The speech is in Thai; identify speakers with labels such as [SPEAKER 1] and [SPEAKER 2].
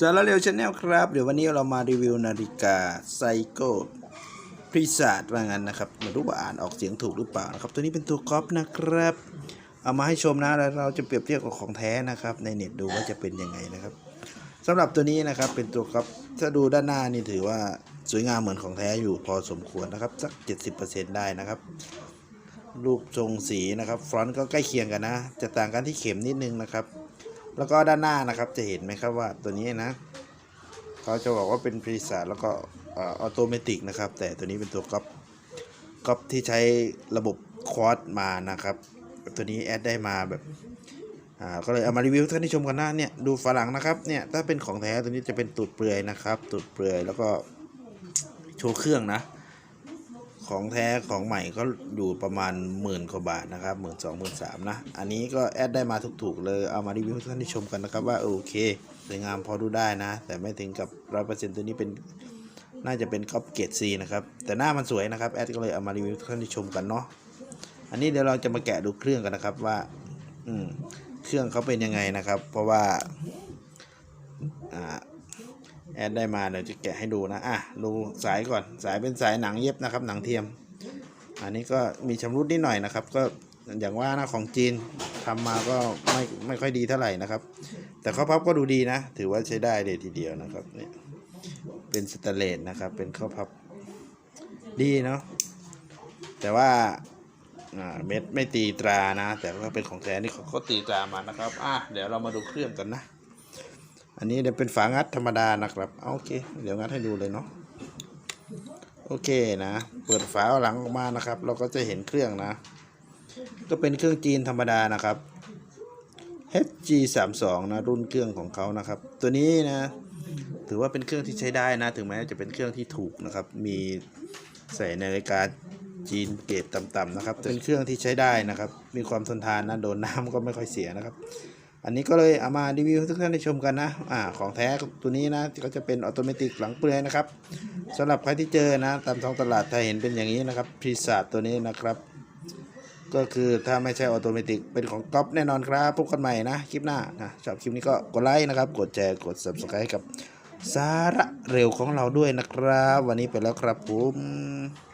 [SPEAKER 1] สารเร็วชาแนลครับ เดี๋ยววันนี้เรามารีวิวนาฬิกาไซโก้พริซาดว่างั้นนะครับไมารู้ว่าอ่านออกเสียงถูกหรือเปล่านะครับ ตัวนี้เป็นตัวก๊อปนะครับ เอามาให้ชมนะแล้วเราจะเปรียบเทียบกับของแท้นะครับ ในเน็ตดูว่าจะเป็นยังไงนะครับสำหรับตัวนี้นะครับเป็นตัวก๊อปถ้าดูด้านหน้านี่ถือว่าสวยงามเหมือนของแท้อยู่พอสมควรนะครับ สัก 70%ได้นะครับรูปทรงสีนะครับฟรอนต์ก็ใกล้เคียงกันนะ จะต่างกันที่เข็มนิดนึงนะครับ แล้วก็ด้านหน้านะครับจะเห็นไหมครับว่าตัวนี้นะเขาจะบอกว่าเป็นพรีซาแล้วก็ออโตเมติกนะครับ แต่ตัวนี้เป็นตัวก๊อปก๊อปที่ใช้ระบบควอดมานะครับ ตัวนี้แอดได้มาแบบอ่าก็เลยเอามารีวิวท่านที่ชมกันนะเนี่ยดูฝาหลังนะครับเนี่ยถ้าเป็นของแท้ตัวนี้จะเป็นตูดเปลือยนะครับตูดเปลือยแล้วก็โชว์เครื่องนะ ของแท้ของใหม่ก็อยู่ประมาณหมื่นกว่าบาทนะครับหมื่นสองหมื่นสามนะ อันนี้ก็แอดได้มาถูกๆเลยเอามารีวิวให้ท่านได้ชมกันนะครับว่าโอเคสวยงามพอดูได้นะ แต่ไม่ถึงกับร้อยเปอร์เซ็นต์ตัวนี้เป็นน่าจะเป็นก๊อปเกรดซีนะครับ แต่หน้ามันสวยนะครับแอดก็เลยเอามารีวิวให้ท่านได้ชมกันเนาะอันนี้เดี๋ยวเราจะมาแกะดูเครื่องกันนะครับว่า อืมเครื่องเขาเป็นยังไงนะครับ เพราะว่าอ่า แอดได้มาเดี๋ยวจะแกะให้ดูนะอะดูสายก่อนสายเป็นสายหนังเย็บนะครับ หนังเทียม อันนี้ก็มีชำรุดนิดหน่อยนะครับ ก็อย่างว่านะของจีนทำมาก็ไม่ไม่ค่อยดีเท่าไหร่นะครับ แต่ข้อพับก็ดูดีนะ ถือว่าใช้ได้เลยทีเดียวนะครับเนี่ยเป็นสแตเลสนะครับ เป็นข้อพับดีเนาะแต่ว่าอ่าเม็ดไม่ตีตรานะ แต่ว่าเป็นของแท้นี่เขาก็ตีตรามานะครับอะเดี๋ยวเรามาดูเครื่องกันนะ อันนี้เดี๋ยวเป็นฝางัดธรรมดานะครับเอาโอเค เดี๋ยวงัดให้ดูเลยเนาะโอเคนะ เปิดฝาหลังออกมานะครับ เราก็จะเห็นเครื่องนะ ก็เป็นเครื่องจีนธรรมดานะครับ HG 3 2 นะรุ่นเครื่องของเขานะครับ ตัวนี้นะ ถือว่าเป็นเครื่องที่ใช้ได้นะ ถึงแม้จะเป็นเครื่องที่ถูกนะครับ มีใส่นาฬิกาจีนเกรดต่ำๆนะครับ เป็นเครื่องที่ใช้ได้นะครับ มีความทนทานนะ โดนน้ำก็ไม่ค่อยเสียนะครับ อันนี้ก็เลยเอามารีวิวให้ทุกท่านได้ชมกันนะอ่าของแท้ตัวนี้นะก็จะเป็นออโตเมติกหลังเปลือยนะครับสำหรับใครที่เจอนะตามท้องตลาดถ้าเห็นเป็นอย่างนี้นะครับพรีซาตัวนี้นะครับ ก็คือถ้าไม่ใช่ออโตเมติกเป็นของก๊อปแน่นอนครับพบกันใหม่นะคลิปหน้านะชอบคลิปนี้ก็กดไลค์นะครับ กดแชร์กด subscribe กับสาระเร็วของเราด้วยนะครับ วันนี้ไปแล้วครับผม